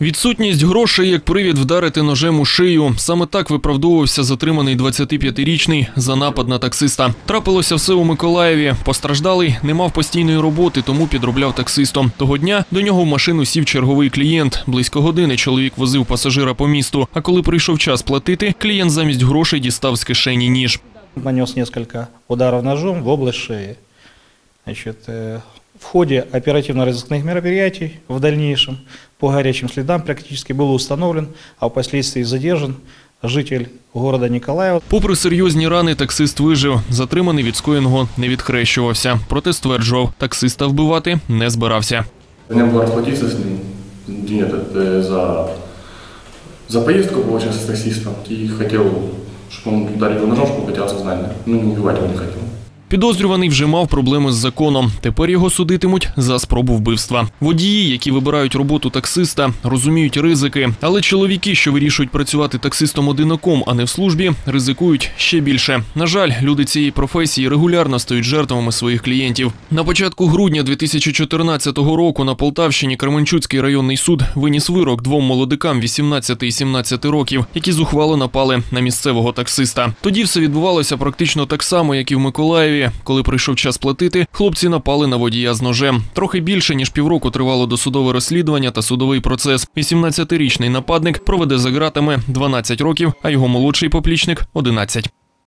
Відсутність грошей як привід вдарити ножем у шию. Саме так виправдовувався затриманий 25-річний за напад на таксиста. Трапилося все у Миколаєві. Постраждалий не мав постійної роботи, тому підробляв таксистом. Того дня до нього в машину сів черговий клієнт. Близько години чоловік возив пасажира по місту. А коли прийшов час платити, клієнт замість грошей дістав з кишені ніж. Нанес несколько ударов ножом в область шеи Значит, э, в ходе оперативно-розыскных мероприятий в дальнейшем по горячим следам практически был установлен, а впоследствии задержан житель города Николаева. Попри серйозні рани, таксист вижив. Затриманий від скоєного не відхрещувався. Проте стверджував, таксиста вбивати не збирався. У меня была расплатиться с ним день этот, э, за, за поездку, получается, с таксистом. И хотел, чтобы он ударил его ножом, чтобы потерял сознание. Ну, не убивать его не хотел. Підозрюваний вже мав проблеми з законом. Тепер його судитимуть за спробу вбивства. Водії, які вибирають роботу таксиста, розуміють ризики. Але чоловіки, що вирішують працювати таксистом одинаком, а не в службі, ризикують ще більше. На жаль, люди цієї професії регулярно стають жертвами своїх клієнтів. На початку грудня 2014 року на Полтавщині Кременчуцький районний суд виніс вирок двом молодикам 18 і 17 років, які зухвало напали на місцевого таксиста. Тоді все відбувалося практично так само, як і в Миколаєві. Коли прийшов час платити, хлопці напали на водія з ножем. Трохи більше ніж півроку тривало досудове розслідування та судовий процес. 18-річний нападник проведе за ґратами 12 років, а його молодший поплічник 11.